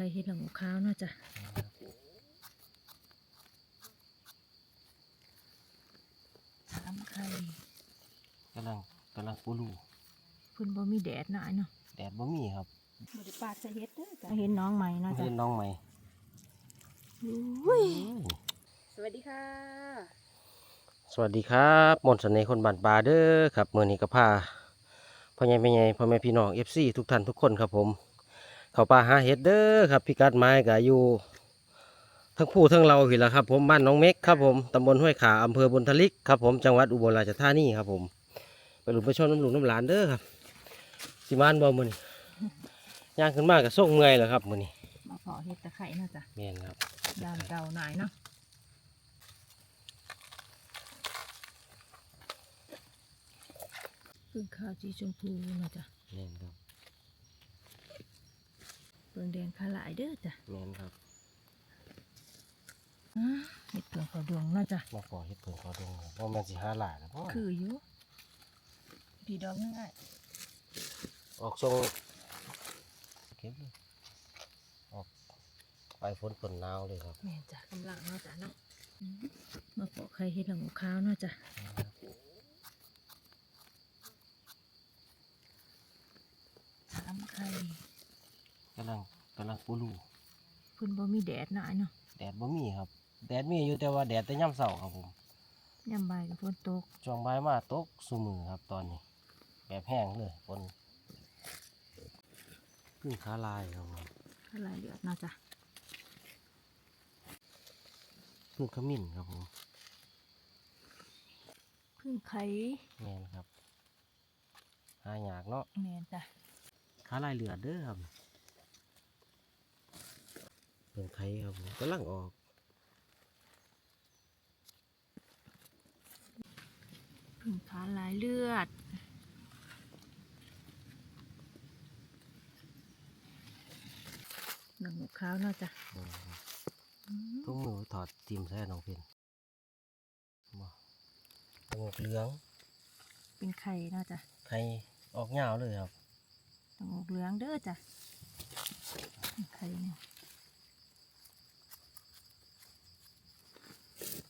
ข่เฮ็ดละหมูขาวเนาะจ้ะสามไข่กำลังกำลังปูรูเพิ่นบ่มีแดดหน่อยเนาะแดดบ่มีครับบ่ได้ปาดใส่เฮ็ดเด้อจ้ะเห็นน้องใหม่เนาะจ้ะเห็นน้องใหม่อุ้ยอืมสวัสดีค่ะ สวัสดีครับมนต์เสน่ห์คนบ้านปลาเด้อครับมื้อนี้ก็พาพ่อใหญ่แม่ใหญ่พ่อแม่พี่น้อง FC ทุกท่านทุกคนครับผม เข้าป่าหาเห็ดเด้อครับพิกัดไม้ก็อยู่ ทั้งผู้ทั้งเราพี่ละครับ ผมบ้านน้องเม็กครับผมตำบลห้วยขาอำเภอบุญทลิกครับผมจังหวัดอุบลราชธานีครับผมไปหลุมไปชมน้ำหลุมน้ำหลานเด้อครับสิมานบ่มื้อนี้ย่างขึ้นมาก็ส่งเมื่อยแล้วครับมื้อนี้มาเพาะเฮ็ดตะไคร้เนาะจ้ะแม่นครับยามเก่าหน่อยเนาะพึ่งขาวสีชมพูเนาะจ้ะแม่นครับเปิ งแดงขาหลายเด้อจ้ะแม่นครับอ่าเห็ดเปิงขาดวงเนาะจ้ะ มาขอเฮ็ดเพิ่นขอดงว่าแม่นสิหาหลายนะพ่อคืออยู่พี่ดอกนึงไอ้ออกทรงเก็บเลยออกไปฝนฝนหนาวเลยครับแม่นจ้ะกำลังเนาะจ้ะเนาะอืมมาปอกไข่เห็ดละหมูขาวเนาะจ้ะสามไข่ กำลังกำลังปูรูเพิ่นบ่มีแดดหน่อยเนาะแดดบ่มีครับ แดดมีอยู่แต่ว่าแดดแต่ย่ำเสาครับผมยามบ่ายก็ฝนตกช่วงบ่ายมาตกสุมือครับตอนนี้ แบบแห้งเลยฝนพึ่งขาลายครับผมขาหลายเลือดเนาะจ้ะพึ่งขมิ้นครับผมพึ่งไข่แม่นครับหายากเนาะแม่นจ้ะขาลายเหลือดเด้อครับ เป็นไข่ครับผมกำลังออกพึ่งขาหลายเลือด หนังหมูขาวเนาะจ้ะแม่นครับอืมทุกมือถอดทีมแท้น้องเพ็ญบ่ตงกเหลืองเป็นไข่เนาะจ้ะไข่ออกยาวเลยครับ หนังหมูเหลืองเด้อจ้ะไข่เนี่ย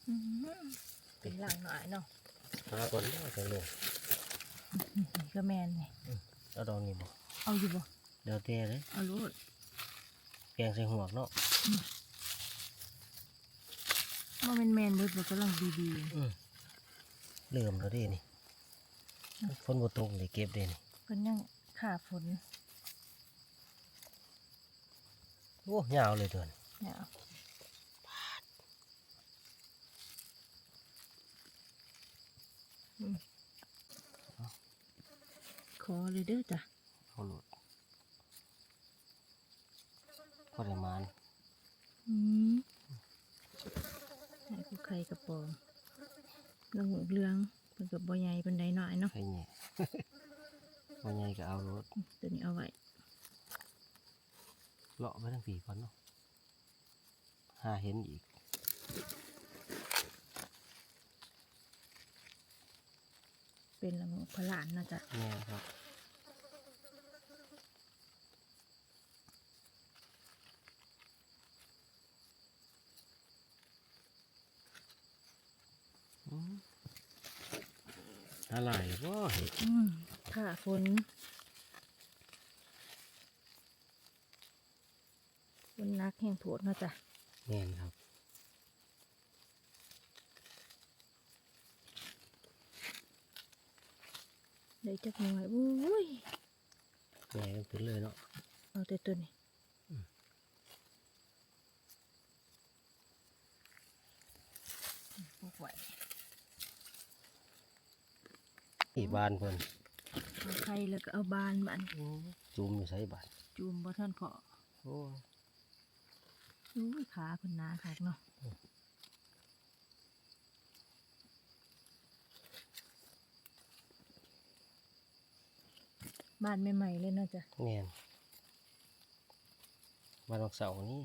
อืม เป็นหลังหน่อยเนาะหาก่อนเอาจังเลยนี่ก็แมนนี่เอาดองนี่บ่เอาอยู่บ่เดี๋ยวเตะเลยเอาลูดแกงใส่หัวกเนาะว่าแมนแมนๆเลยบ่กำลังดีอืมเริ่มแล้วเด้นี่ฝนบ่ตกเลยเก็บเด้นี่ๆเพิ่นยังขาฝนโอ้ยาวเลยเดือนเนี่ยเอาอื ขอเลยเด้อจ้ะเอาโหลดพอได้มานอืมให้ผู้ไข่กระปองลงเรืองเป็นกับบ่ใหญ่เป็นใดหน่อยเนาะไข่แหน่วันใหญ่ก็เอาโหลดตัวนี้เอาไว้เลาะไปทั้งปีก่อนเนาะหาเห็นอีก เป็นละโงกพะลานนะจ๊ะแม่ครับอืมอะไรก็เห็ดอืมขาฝนฝนนักแห่งโผดเนาะจ๊ะแม่นครับ ได้จักหน่อยอุ้ยแม่กันขึ้นเลยเนาะเอาแต่ตัวนี้อืมปลูกไว้อีบานเพิ่นเอาไข่แล้วก็เอาบานมันจูมอยู่ใส่บานจูมบ่ท่านเพาะโอ้อุ้ยขาเพิ่นหนาคักเนาะ บ้านใหม่ๆเลยเนาะจ๊ะแม่นวันวันเสาร์นี้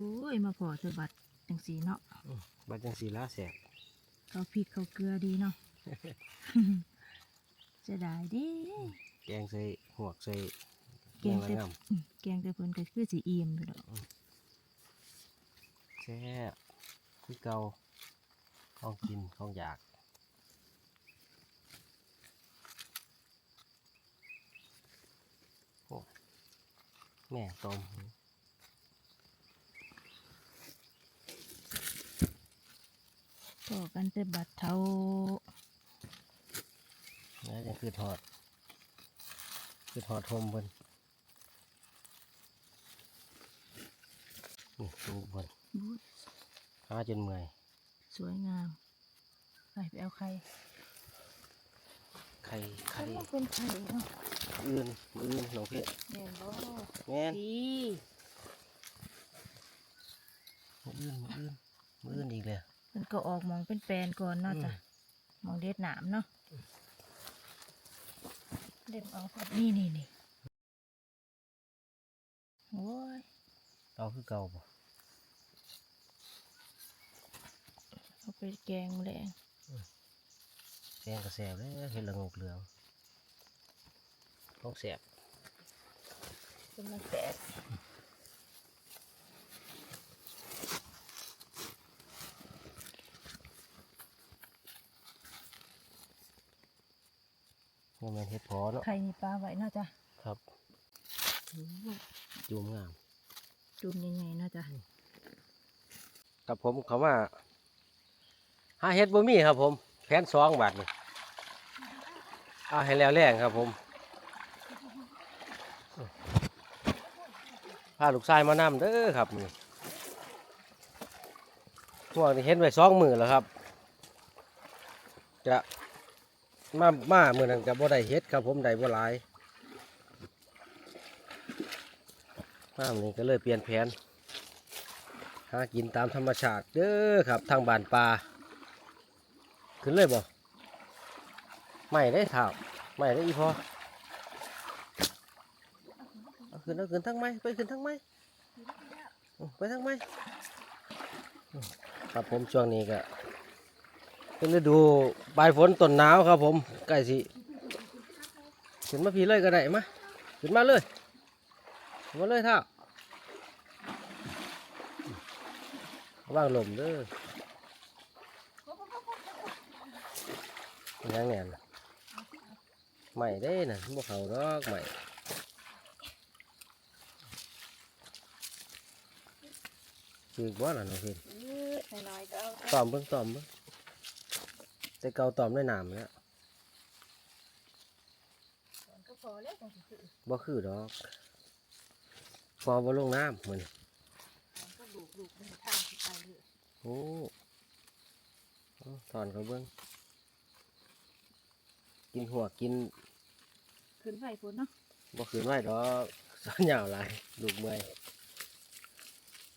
อุ้ยมาพอสะบัดจังสีเนาะบัดจังสีลาแสบเขาพริกเขาเกลือดีเนาะเสียดายเด้แกงใส่หวกใส่แกงแกแต่งละงอืมแกงแต่เพิ่นก็คือสิอิ่มอยู่ดอกำแซ่บคือเก่า ของกินของอยากโอ้แม่ต้มต่อกันแต่บัดเทาแล้วจะคือทอด คือทอดทมเพิ่นนี่ดูเพิ่นบูดหาจนเมื่อย สวยงาม ไปไปเอาไข่ไข่ไข่มันเป็นไข่เนาะอื่นอื่นน้องเพชรแม่นบ่แม่นดีมืออื่นมืออื่นมืออื่นอีกเลยมันก็ออกมองเป็นแปลนก่อนเนาะอืมจ้ะมองเด็ดหนามเนาะเด็ดเอาครับนี่นี่นี่โอ้ยเอาคือเก่าบ่ เอาไปแกงแมลงแกงกระแสบเลยเห็ดละงกเหลืองของแสบเป็นมันแตกนี่มันเห็ดพอเนาะไข่นี่ปลาไว้เนาะจ้ะครับโอ้ยจูมงามจุ่มใหญ่ๆเนาะจ้ะกับผมเขาว่า หาเห็ดบ่มีครับ ผม แผนสองบาทนี่เอาให้แล้วแรงครับผมพาลูกชายมานำเด้อครับนี่พวกนี้เห็นไว้สองมือแล้วครับ จะมามาเมื่อนั้นกับบ่ได้เฮ็ดครับ ผมได้บ่หลายมามือนี้ก็เลยเปลี่ยนแผนหากินตามธรรมชาติเด้อครับทางบ้านปลา ขึ้นเลยบ่ไม่ได้ถามไม่ได้อีพอเอาขึ้นเอาขึ้นทั้งไม้ไปขึ้นทั้งไม้ไปทั้งไม้ครับผมช่วงนี้ก็เป็นฤดูปลายฝนต้นหนาวครับผมใกล้สิขึ้นมาพีเลยก็ได้มาขึ้นมาเลยมาเลยท่าว่างลมเด้อมัน ยังแน่นน่ะใหม่ได้น่ะพวกเขาดอกใหม่คือว่าล่ะน้องพี่น้อยๆก็เอาตอมเบิ่งตอมเบิ่งแต่เกาตอมด้วยน้ำแล้วก็พอแล้วจังสิคือบ่คือดอกพอบ่ลงน้ำมันมันก็ลูกลูกเป็นทางที่ไปเลยโอ้เอาถอนเขาเบิ่ง กินหัวกินขึ้นไฟฝนเนาะบ่คืนไว้ดอกสอนยาวหลายลูกเมื่อย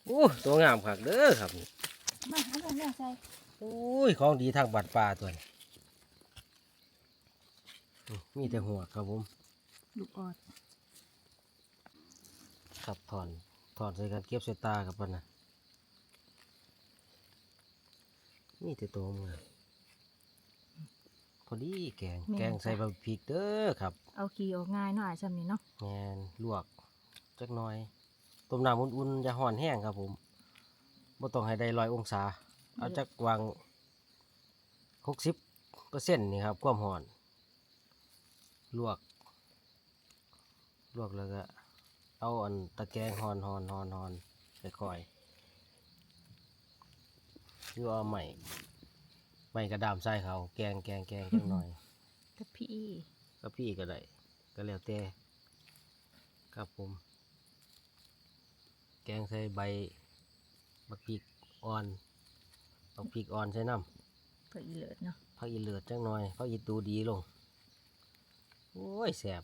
โอ้ตัวงามคักเด้อครับนี่มาเอาไปแม่ใส่โอ้ยของดีทางบัดปลาตัวนี้อืมมีแต่หัวครับผมลูกออดครับถอนถอนใส่กันเก็บใส่ตาครับปะนะมีแต่ตัวมือพ อดีแกงแกงใส่บะพริกเด้อครับเอาขี้ออกง่ายเนาะอ้ายซ้ำนี่เนาะแมนลวกจักหน่อยต้มน้ำอุ่นๆอย่าห่อนแห้งครับผมบ่ต้องให้ได้ร้อยองศา เอาจักวางหกสิบเปอร์เซ็นต์นี่ครับความห่อน ลวก ลวกแล้วก็ เอาอันตะแกรงหอนหอนหอนหอนค่อยๆคือเอาใหม่ ใหม่กระดามใส่เขาแกงแกงแกงจักหน่อยกับพี่ก็พี่ก็ได้ก็แล้วแต่ครับผม แกงใส่ใบบักพริกอ่อนบักพริกอ่อนใส่น้ก็อีเลิศเนาะำผักอีเลือดจังหน่อยผักอีตูดีลงโอ้ยแสบ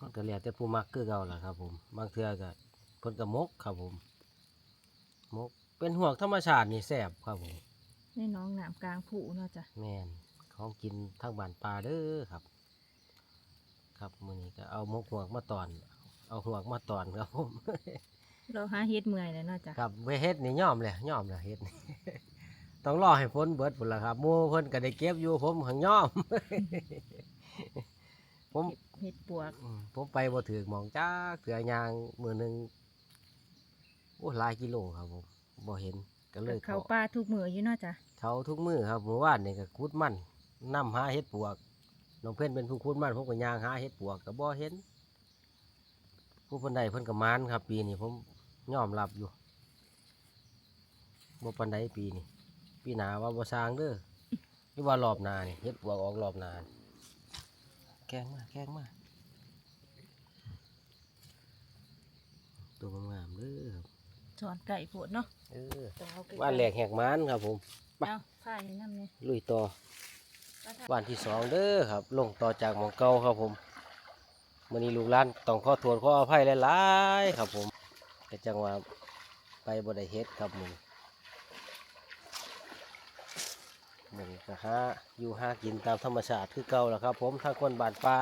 มันก็แล้วแต่ผู้มักคือเก่าล่ะครับ ผมบางเทื่อก็เพิ่นก็มกครับผมมกเป็นห่วงธรรมชาตินี่แสบครับผม ในหน้องน้ำกลางผู้เนาะจ้ะแม่นของกินทางบ้านปลาเด้อครับ ครับมื้อนี้ก็เอามกหัวกมาตอน เอาหัวกมาตอนครับผม เราหาเฮ็ดเมื่อยเลยเนาะจ้ะครับเวเฮ็ดนี่ย่อมเลยย่อมเลยเฮ็ดนี่ ต้องรอให้ฝนเบิดพุ่นล่ะครับหมู่เพิ่นก็ได้เก็บอยู่ผมหังยอม ผมเห็ดปวกอืมผมไปบ่ถือหมองจ้าเถือยางมือหนึงโอ้หลายกิโลครับผมบ่เห็น ก็เลยเขาเขาปลาทุกมืออยู่เนาะจ้ะเขาทุกมือครับเมื่อวานนี่ก็คุดมันนํหาเห็ดปวกน้องเพิ่นเป็นผู้คุดมันผมก็ย่างหาเห็ดปวกก็บ่เห็น ผู้เพิ่นใดเพิ่นก็มานครับ ปีนี้ผมยอมรับอยู่บ่ปานใดปีนี้ปีหน้าว่าบ่สร้างเด้อหรือว่ารอบหน้านี่เฮ็ดปวกออกรอบหน้านี่แกงมาแกงมาตัวงามๆเด้อครับ สอนไก่โพดเนาะเออต้องเอาไก่บ้านแหลกแหกมานครับ ผมเอาผ้าอยู่น้ำเนี่ยลุยต่อปลาทะบ้านที่สองเด้อครับ ลงต่อจากหมองเก่าครับผมมื้อนี้ลูกหลานต้องขอโทษขออภัยหลายๆครับผมก็จังว่าไปบ่ได้เฮ็ดครับมึงมึงก็หาอยู่หากินตามธรรมชาติคือเก่าแล้วครับ ผมทางคนบ้านป่า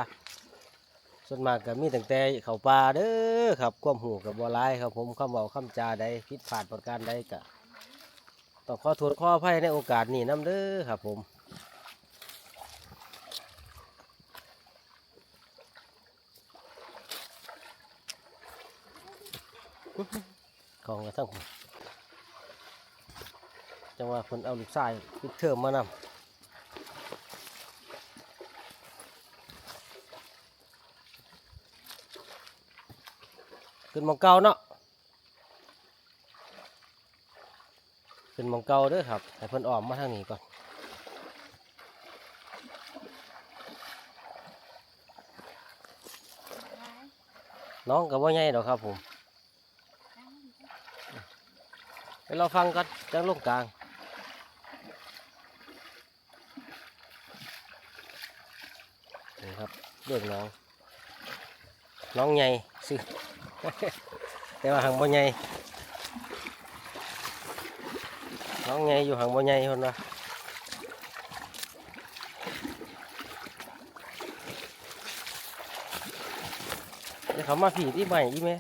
ส่วนมากก็มีตั้งแต่เขาป่าเด้อครับความหูกับบ่หลายครับ ผมคำเว้าคำจาใดผิดพลาดประการใดก็ต้องขอโทษขออภัยในโอกาสนี้นํเด้อครับ ผมของกระทั่งจังว่าคนเอาลูกชายพิดเทอมมานำ ขึ้นมองเก่าเนาะขึ้นมองเก่าเด้อครับให้เพิ่นออมมาทางนี้ก่อนน้องกับว่าไงดอกครับผมไปเราฟังกันจังลงกลางนี่ครับเรื่องน้อง น้องใหญ่สิ แต่ว่าหางบ่ใหญ่น้องใหญ่อยู่หางบ่ใหญ่คนละเดี๋ยวเขามาผีที่ใหม่อีไหม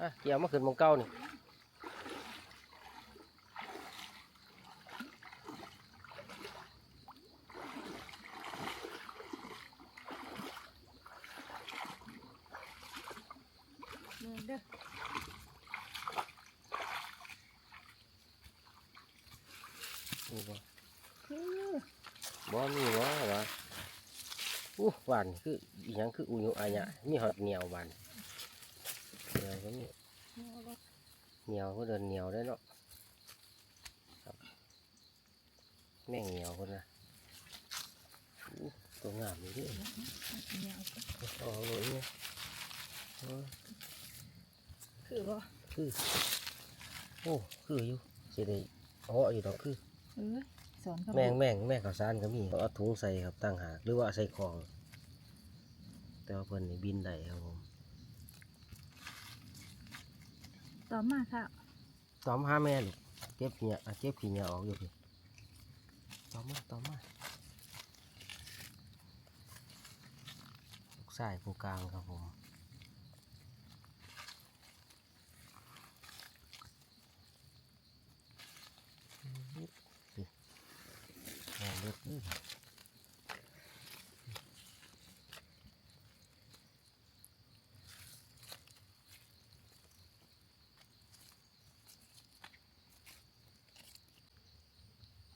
อะเกี่ยวมาขึ้นหมองเก้านี่ เมืองเด้อ นี่บ่ อื้อ บ่มีบ่วะอู้หวานคืออีหยังคืออุยุอาญะมีหอดเหนียวหวานเหนียวก็มีเหนียวก็เดินเหนียวได้เนาะครับแม่งเหนียวคนนะอู้ตัวงามนี่ดิเนี่ยเอาเอาเลยเนี่ยเออคือบ่คือ โอ้ คืออยู่สิได้เอาอยู่ดอกคือเออ สอนเขาแมงแมงแมงข้าวสารก็มีเอาถุงใส่ครับตั้งหากหรือว่าใส่ของ แต่ว่าเพิ่นนี่บินได้ครับผมต่อมาค่ะตอมหาแม่ลูกเก็บเนี่ยอะเก็บขี้เนี่ยออกอยู่พี่ตอมมาตอมมาลูกชายผู้กลางครับผมนี่ แม่เลือดนี่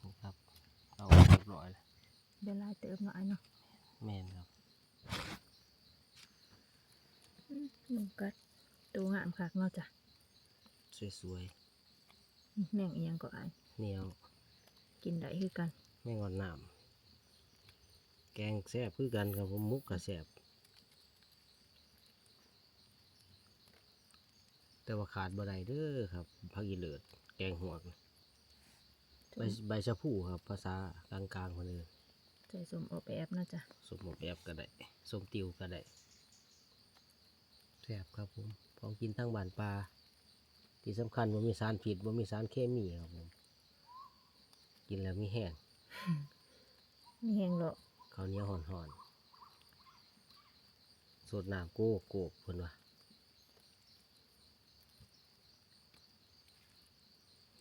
นี่ครับเอาเรียบร้อยแล้วเดี๋ยวลายเติมหน่อยเนาะแม่นครับอื้อยุงกัดตัวงามคักเนาะจ้ะสวยแม่งอีหยังก็อายๆเหนียวกินได้คือกัน แม่งอนน้ำแกงแซ่บคือกันครับผมมุกกับแซ่บแต่ว่าขาดบ่ได้เด้อครับผักอีเลิศแกงหัวกใบใบชะพูครับ ภาษากลางๆคนอื่นใส่สมอบแอบเนาะจ้ะสมหมกแอบก็ได้สมติวก็ได้แซ่บครับผมของกินทั้งบ้านปลาที่สำคัญว่ามีสารผิดว่ามีสารเคมีครับผมกินแล้วมีแห้ง มีแหงหรอกข้าวเหนียวห่อนๆสดน้ำโก้โกกเพิ่นว่า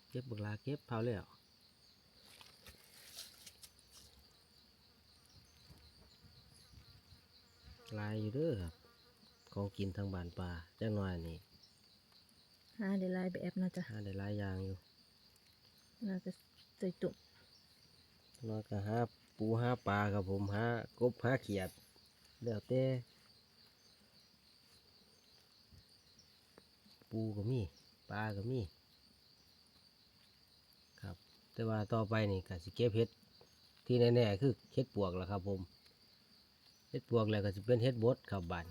เก็บบักลาเก็บเผาแล้วลายอยู่เด้อครับ ของกินทางบ้านป่าจังน้อยนี่หาได้หลายแบบเนาะจ้ะหาได้หลายอย่างอยู่เราก็ใส่ตุ่ม น้อยก็หาปูหาปลาครับผมหากบหาเขียดแล้วแต่ปูก็มีปลาก็มีครับ แต่ว่าต่อไปนี่ก็สิเก็บเห็ดที่แน่ๆคือเห็ดปวกแหละครับผมเห็ดปวกแล้วก็สิเป็นเห็ดบดครับบาน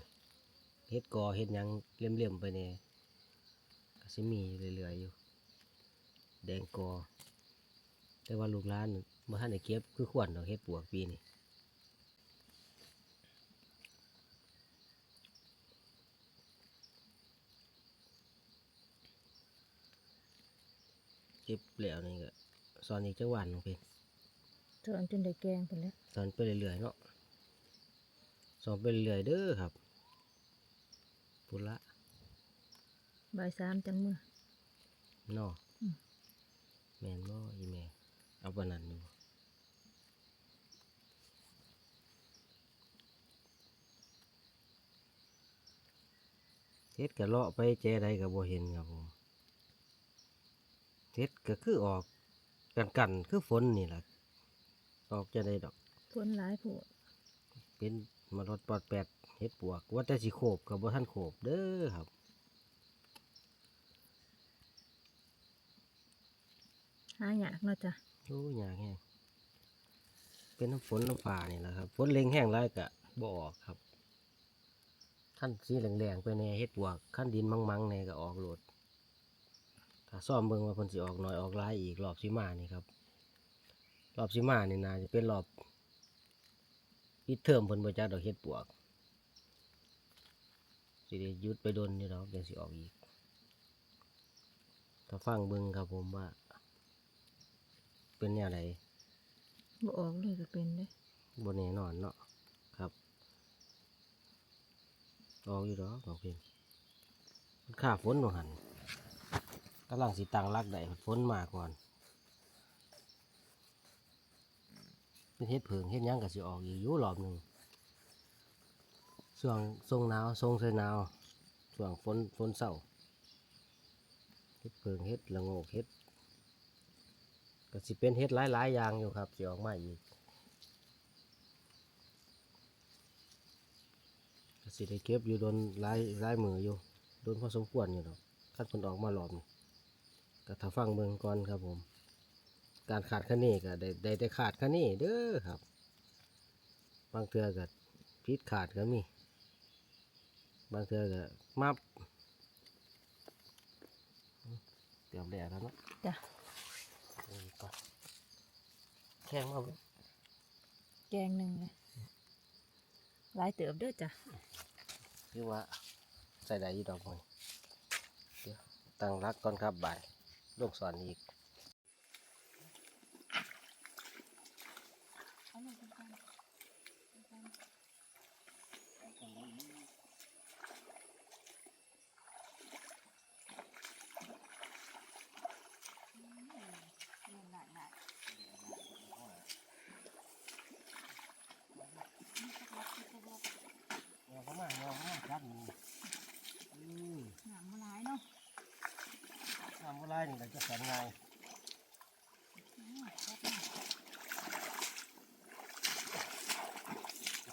เห็ดกอเห็ดยังเลี่ยมๆไปเนี่ยก็สิมีเรื่อยๆอยู่แดงกอ แต่ว่าลูกหลานเมื่อท่านได้เก็บคือขวัญดอกเห็ดปวกปีนี้เก็บแล้วนี่ก็สอนอีกจังหวันหนึงเป็นสอนจนได้แกงไปแล้วสอนไปเรื่อยๆเนาะสอนไปเรื่อยๆเด้อครับปุละบ่ายสามจังมือเนาะอืมแมนบ่อีแม่ เอาปานนั้นอยู่เฮ็ดกะเลาะไปแจใดก็บ่เห็นครับผมเฮ็ดก็คือออกกันกันๆคือฝนนี่แหละออกจะได้ดอก ฝนหลายโผูดเป็นมารดปลอดแปดเฮ็ดปวก ว่าแต่สิโขบกับบ่ท่านโขบเด้อครับหายากเนาะจ้ะ โอ้ยากแห้งเป็นน้ำฝนน้ำป่านี่แหละครับฝนเล็งแห้งไรกะบ่ออกครับขั้นสีแหลงๆไปในเฮ็ดปวกขั้นดินมังๆในก็ออกโหลดถ้าซ่อมเบิ่งว่าเพิ่นสิออกน้อยออกหลายอีกรอบสิมานี่ครับ รอบสิมานี่น่าจะเป็นรอบปิดเทอมเพิ่นบ่จัดดอกเฮ็ดปวกสิได้หยุดไปโดนนี่ดอกยังสิออกอีกถ้าฟังเบิ่งครับผมว่า เป็นแนวใดบ่ออกเลยก็เป็นเด้บนแน่นอนเนาะครับออกอยู่ดอกของเพิ่นมันข้าฝนบ่หันกำลังสิตั้งรักได้ฝนมาก่อนเป็นเฮ็ดเผิงเฮ็ดหยังก็สิออกอีกอยู่รอบหนึงช่วงทรงหนาวทรงใส่หนาวช่วงฝนฝนเศร้าเฮ็ดเผิงเฮ็ดละโงกเฮ็ด ก็สิเป็นเฮ็ดหลายๆอย่างอยู่ครับสิออกมาอีกก็สิได้เก็บอยู่โดนหลายหลายมืออยู่โดนพอสมควรอยู่ดอกคัดคนออกมาหลอมก็ถ้าฟังเบิ่งก่อนครับผม การขาดคะเนก็ได้ได้แต่ขาดคะเนเด้อครับ บางเทือก็พิษขาดก็มีบางเทือก็มับเตรียมแดดแล้วเนาะจ้ะ กก่อนแข้งมาเบิ่งแกงหนึ่งเลยหลายเติบเด้อจ้ะคือว่าใส่ได้อยี่ดอกมันเดี๋ยวตั้งรักก่อนครับบ่ายลูกสอนอีก เงาเข้ามาเงาเข้ามาจับมันอืม หนังมาหลายเนาะ ทำอะ ไรนี่เราจะสอนไง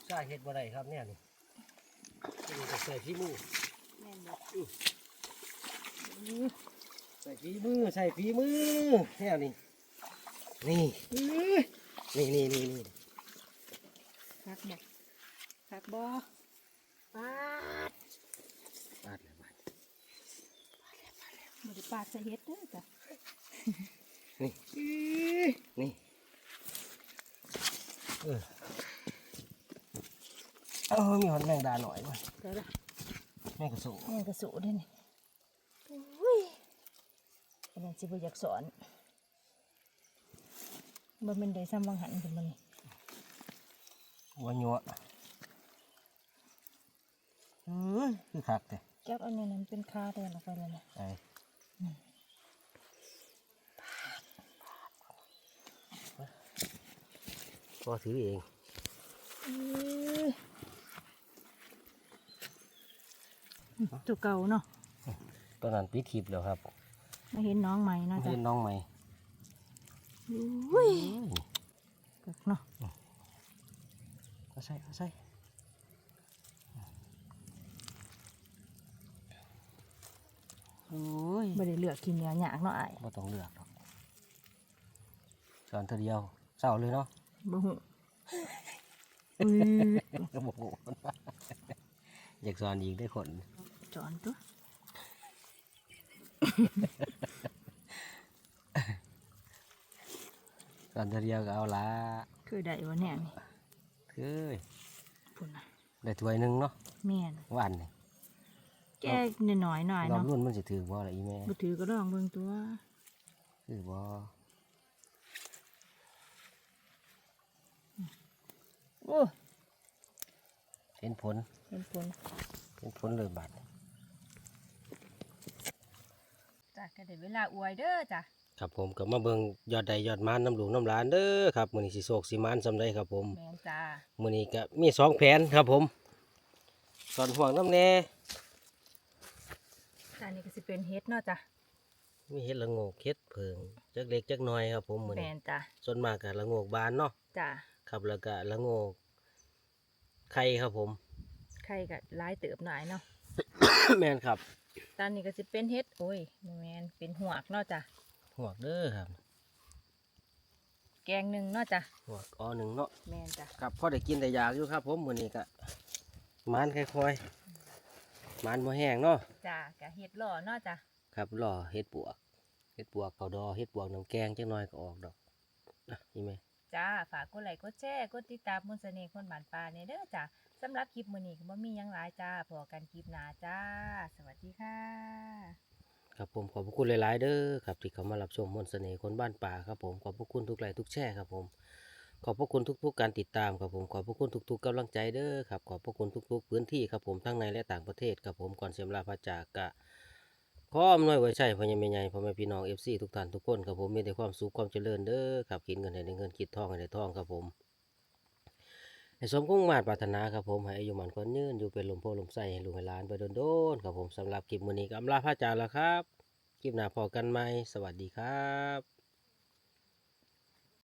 ใช่เห็ดบ่ได้ครับเนี่ยนี่นี่จะใส่ฝีมือแม่นบ่ใส่ฝีมือใส่ฝีมือแค่นี้นี่นี่นี่นี่นี่คักบ่คักบ่ปาด ปาดเลยบาด บ่ได้ ปาดใส่เฮ็ดเด้อจ้ะนี่นี่เออเออมีหอนแมงดาหน่อยมั้ยเดี๋ยวละแมงกระสูแม่งกระสุเด้อนี่อุ้ยกำลังสิบ่อยากสอนบ่แม่นได้ซ้ำวังหันขึ้นมานี่หัวหยวกเออคือคักแต่จับอันนี้นั้นเป็นคาแทนออกไปแล้วนะไอ้ป พ่อถือเองตักเก่าเนาะตอนนั้นปิดทิพย์แล้วครับไม่เห็นน้องใหม่นะจ๊ะเห็นน้องใหม่อุ้ยเนาะก็ใส่ก็ใส่ โอ้ยไม่ได้เลือกกินเนื้อหยากเนาะไอ้ายบ่ต้องเลือกหรอกสอนเธอเดียวเศร้าเลยเนาะบ่หูอุ้ยก็บอกอยากสอนอีกได้คนจอนตัวสอนเธอเดียวก็เอาละคือได้วะเนี่ยนี่คือพุ่นน่ะได้ถ้วยหนึงเนาะแม่น หวานนี่แก้หน่อยๆหน่อยรอบเนาะรุ่นมันสิถือบ่ล่ะอีแม่บ่ถือก็ลองเบิ่งตัวถือบ่โอ้เห็นผลเห็นผลเห็นผลเลยบาดจ้ะก็ได้เวลาอวยเด้อจ้ะครับผมก็มาเบิ่งยอดใดยอดมานน้ำหลวงน้ำหลานเด้อครับมื้อนี้สิโศกสิมานซำใดครับผมแม่นจ้ามื้อนี้ก็มีสองแผนครับผมสอนห่วงน้ำแน่ จ้านี่ก็สิเป็นเฮ็ดเนาะจ้ะมีเห็ดละโงกเห็ดเพิงจักเล็กจักน้อยครับผมมื้อแม่นี้นจ้ะส่วนมากก็ละโงกบานเนาะจ้ะครับแล้วก็ละโงกไข่ครับผม ไข่ก็หลายเติบหน่อยเนาะแม่นครับ ตอนนี้ก็สิเป็นเฮ็ดโอ้ยบ่แม่นเป็นหวกเนาะจ้ะหวกเด้อครับ แกงหนึงเนาะจ้ะหวกออหนึ่งเนาะแม่นจ้ะครับพอได้กินได้อยากอยู่ครับ ผมมื้อนี้ก็มานค่อยๆ มานบ่แห้งเนาะจ้ะก็เฮ็ดหล่อเนาะจ้ะครับรอเฮ็ดปวกเฮ็ดปวกเขาดอเฮ็ดปวกน้ำแกงจังน้อยก็ออกดอกนะนี่แม่จ้าฝากกดไลค์กดแชร์กดติดตามมนต์เสน่ห์คนบ้านป่าเนี่ยเด้อจ้ะสำหรับคลิปมื้อนี้ก็บ่มีหยังหลายจ้าพอกันคลิปหน้าจ้า สวัสดีค่ะ ครับผมขอบพระคุณหลาย ๆ เด้อครับที่เขามารับชมมนต์เสน่ห์คนบ้านป่าครับผมขอบพระคุณทุกไลค์ทุกแชร์ครับผม ขอบพระคุณทุก ๆ การติดตามครับผมขอบพระคุณทุก ๆกำลังใจเด้อครับขอบพระคุณทุก ๆ พื้นที่ครับผมทั้งในและต่างประเทศครับผมก่อนเสียมลาพระจากกะขออำนวยไว้ใช่พ่อยังไม่ใหญ่พ่อแม่พี่น้องเอฟซีทุกท่านทุกคนครับผมมีแต่ความสุขความเจริญเด้อครับกินเงินให้ได้เงินคิดทองให้ได้ทองครับผมให้สมคุ้งมาตรปรารถนาครับผมให้อายุมันคนยืนอยู่เป็นลมโพลมใสให้ลูกให้หลานไปโดนๆครับผมสำหรับคลิปมื้อนี้ก็อำลาพระจากแล้วครับคลิปหน้าพอกันไหมสวัสดีครับ